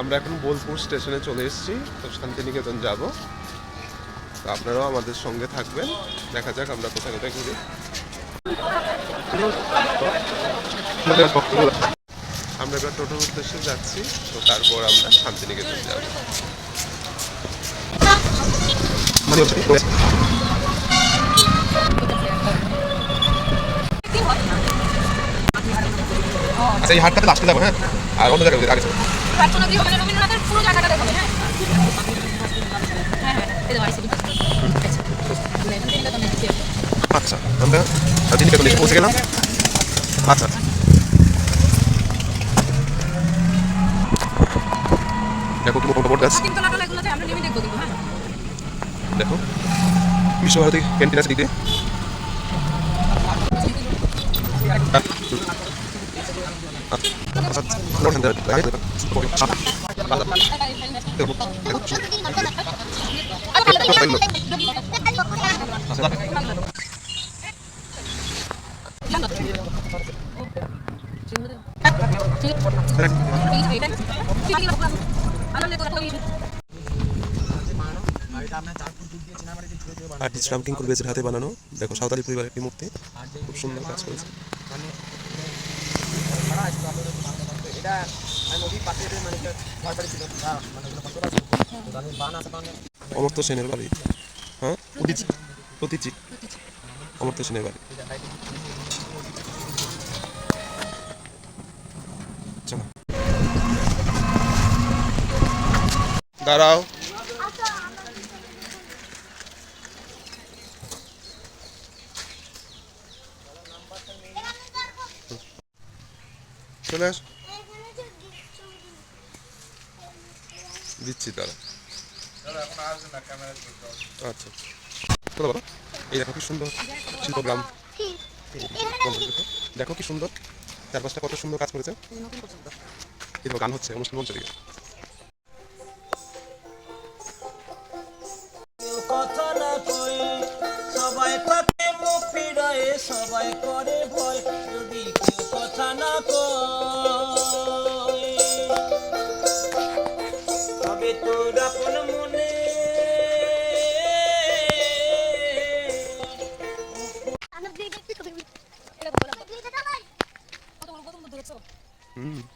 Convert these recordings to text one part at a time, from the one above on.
আমরা এখন বোলপুর স্টেশনে চলে এসেছি। তো শান্তিনিকেতন যাব। তো আপনারাও আমাদের সঙ্গে থাকবেন। দেখা যাক আমরা কোথায় কোথায় ঘুরি। আমরা এবার টোটোর উদ্দেশ্যে যাচ্ছি। তো তারপর আমরা শান্তিনিকেতন যাব। আচ্ছা এই হাটটাতে লাস্টে যাব হ্যাঁ? আর অন্য জায়গায় আগে। প্রার্থনা গৃহ মানে রবীন্দ্রনাথের পুরো জায়গাটা দেখাবে হ্যাঁ? হ্যাঁ হ্যাঁ দেখো আচ্ছা আমরা শান্তিনিকেতন এসে পৌঁছে গেলাম। আচ্ছা। দেখো কি মোটা বট গাছ। হ্যাঁ। দেখো। বিশ্বভারতী ক্যান্টিন আছে দিকে। আর্টিস্ট রামকিঙ্কুর বেজের হাতে বানানো। দেখো সাঁওতালি পরিবারের একটি মূর্তি খুব সুন্দর কাজ করেছে। অমর্ত্য সেনের বাড়ি। হ্যাঁ? প্রতীচি। প্রতীচি। অমর্ত্য সেনের বাড়ি। দাঁড়াও। চলে আস। দিচ্ছি তারা আচ্ছা। চলো বাবা এই দেখো কি সুন্দর শিল্পগ্রাম দেখো কি সুন্দর চারপাশটা কত সুন্দর কাজ করেছে। এই গান হচ্ছে অনুষ্ঠান মঞ্চ দিকে Mm-hmm.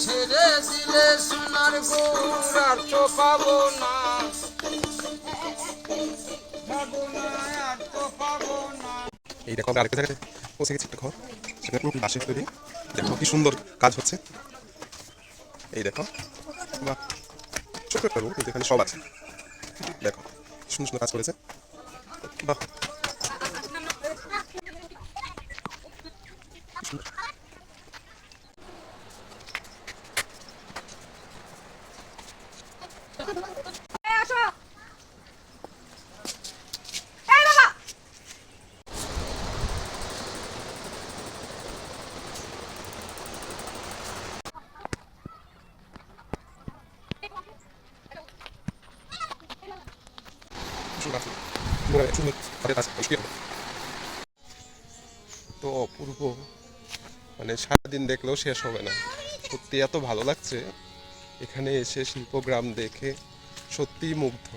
ছেড়ে দিলে সোনার গৌর আর তো পাবো না। এই দেখো আরেকটা জায়গায় পৌঁছে গেছি? একটা ঘর। সেটা পুরো বাঁশের তৈরি। দেখো কি সুন্দর কাজ হচ্ছে। এই দেখো। বাহ ছোট্ট একটা কিন্তু এখানে সব আছে। দেখো সুন্দর সুন্দর কাজ করেছে। বাহ কি সুন্দর। আসো এই বাবা সুন্দর আছে। সুন্দর- সুন্দর তাদের কাজ করছে। তো অপূর্ব। মানে সারাদিন দেখলেও শেষ হবে না। সত্যি এত ভালো লাগছে। এখানে এসে শিল্পগ্রাম দেখে সত্যিই মুগ্ধ।